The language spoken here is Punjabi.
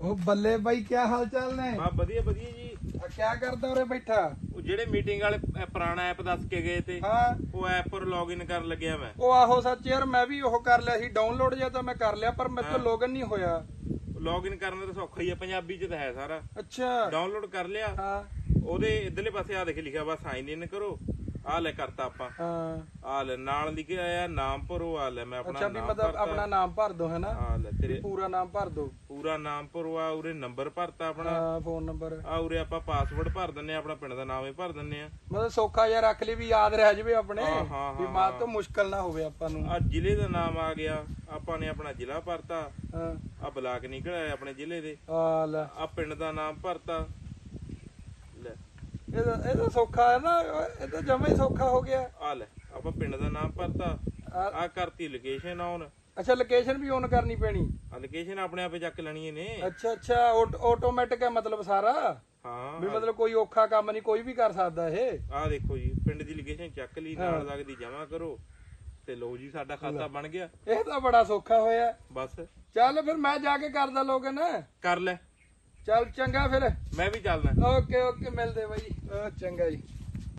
ਉਹ ਬੱਲੇ ਬਾਈ ਕੀ ਹਾਲ ਚਾਲ ਨੇ? ਬਾ ਵਧੀਆ ਵਧੀਆ ਜੀ। ਆ ਕਿਆ ਕਰਦਾ ਉਰੇ ਬੈਠਾ? ਉਹ ਜਿਹੜੇ ਮੀਟਿੰਗ ਵਾਲੇ ਪੁਰਾਣਾ ਐਪ ਦੱਸ ਕੇ ਗਏ ਤੇ ਹਾਂ। ਉਹ ਐਪ ਪਰ ਲੌਗਇਨ ਕਰਨ ਲੱਗਿਆ ਮੈਂ। ਉਹ ਆਹੋ ਸੱਚ ਯਾਰ ਮੈਂ ਵੀ ਉਹ ਕਰ ਲਿਆ ਸੀ ਡਾਊਨਲੋਡ ਜਾਂ ਤਾਂ ਮੈਂ ਕਰ ਲਿਆ ਪਰ ਮੇਰੇ ਤੋਂ ਹਾਂ। ਲੋਗਨ ਨਹੀਂ ਹੋਇਆ। ਲੌਗਇਨ ਕਰਨਾ ਤਾਂ ਸੌਖਾ ਹੀ ਆ ਪੰਜਾਬੀ ਚ ਤਾਂ ਹੈ ਸਾਰਾ। ਅੱਛਾ। ਡਾਊਨਲੋਡ ਕਰ ਲਿਆ। ਹਾਂ। ਉਹਦੇ ਇਧਰਲੇ ਪਾਸੇ ਆ ਦੇਖ ਲਿਖਿਆ ਵਾ ਸਾਈਨ ਇਨ ਕਰੋ। ਆ ਲੈ ਕਰਤਾ ਆਪਾਂ। ਹਾਂ। ਆ ਲੈ ਨਾਲ ਲਿਖਿਆ ਆ ਨਾਮ ਭਰੋ ਆ ਲੈ ਮੈਂ ਆਪਣਾ ਅੱਛਾ ਵੀ ਨਾਮ ਮਤਲਬ ਭਰਤਾ। ਆਪਣਾ ਨਾਮ ਭਰ ਦੋ ਹੈਨਾ? ਆ ਲੈ ਤੇਰੇ ਪੂਰਾ ਨਾਮ ਭਰ ਦੋ। ਪੂਰਾ ਨਾਮ ਭਰੋ ਆ ਉਰੇ ਨੰਬਰ ਭਰਤਾ ਆਪਣਾ। Phone number. ਆ ਉਰੇ ਆਪਾਂ ਪਾਸਵਰਡ ਭਰ ਦਿੰਨੇ ਆ ਆਪਣਾ ਪਿੰਡ ਦਾ ਨਾਮ ਹੀ ਭਰ ਦਿੰਨੇ ਆ ਮਤਲਬ ਸੌਖਾ ਜਿਹਾ ਰੱਖ ਲਈ ਵੀ ਯਾਦ ਰਹਿ ਜਵੇ ਆਪਣੇ। ਹਾਂ, ਹਾਂ, ਵੀ ਹਾਂ, ਮਾਂ ਹਾਂ। ਤੋਂ ਮੁਸ਼ਕਲ ਨਾ ਹੋਵੇ ਆਪਾਂ ਨੂੰ। ਆ ਜ਼ਿਲ੍ਹੇ ਦਾ ਨਾਮ ਆ ਗਿਆ। ਆਪਾਂ ਨੇ ਆਪਣਾ ਜ਼ਿਲ੍ਹਾ ਭਰਤਾ। ਹਾਂ। ਆ ਬਲਾਕ ਨਿਕਲ ਆਏ ਆਪਣੇ ਜ਼ਿਲ੍ਹੇ ਦੇ। ਆ ਲੈ। ਆ ਪਿੰਡ ਦਾ ਨਾਮ ਭਰਤਾ। ਇਹਦਾ ਇਹਦਾ ਸੌਖਾ ਹੈ ਨਾ ਇਹ ਤਾਂ ਜਮਾ ਹੀ ਸੌਖਾ ਹੋ ਗਿਆ। ਆ ਲੈ ਆਪਾਂ ਪਿੰਡ ਦਾ ਨਾਮ ਭਰਤਾ। ਆ- ਆ ਕਰਤੀ ਲੋਕੇਸ਼ਨ ਆਨ ਅੱਛਾ ਲੋਕੇਸ਼ਨ ਵੀ ਔਨ ਕਰਨੀ ਪੈਣੀ। ਆ ਲੋਕੇਸ਼ਨ ਆਪਣੇ ਆਪੇ ਚੱਕ ਲੈਣੀ ਨੇ ਅੱਛਾ ਅੱਛਾ ਆਟੋਮੈਟਿਕ ਹੈ ਮਤਲਬ ਸਾਰਾ। ਵੀ ਹਾਂ ਮਤਲਬ ਕੋਈ ਔਖਾ ਕੰਮ ਨਹੀਂ ਕੋਈ ਵੀ ਕਰ ਸਕਦਾ ਇਹ। ਆ ਦੇਖੋ ਜੀ ਪਿੰਡ ਦੀ ਲੋਕੇਸ਼ਨ ਚੱਕ ਲਈ ਨਾਲ ਲੱਗਦੀ ਜਮਾ ਕਰੋ। ਤੇ ਲਓ ਜੀ ਸਾਡਾ ਖਾਤਾ ਬਣ ਗਿਆ। ਇਹ ਤਾਂ ਬੜਾ ਸੌਖਾ ਹੋਇਆ। ਬਸ। ਚੱਲ ਫਿਰ ਮੈਂ ਜਾ ਕੇ ਕਰਦਾ ਲੋਗਨ ਕਰ ਲੈ। ਚੱਲ ਚੰਗਾ ਫਿਰ। ਮੈਂ ਵੀ ਚੱਲਦਾ। ਓਕੇ ਓਕੇ ਮਿਲਦੇ ਬਾਈ। ਚੰਗਾ ਜੀ।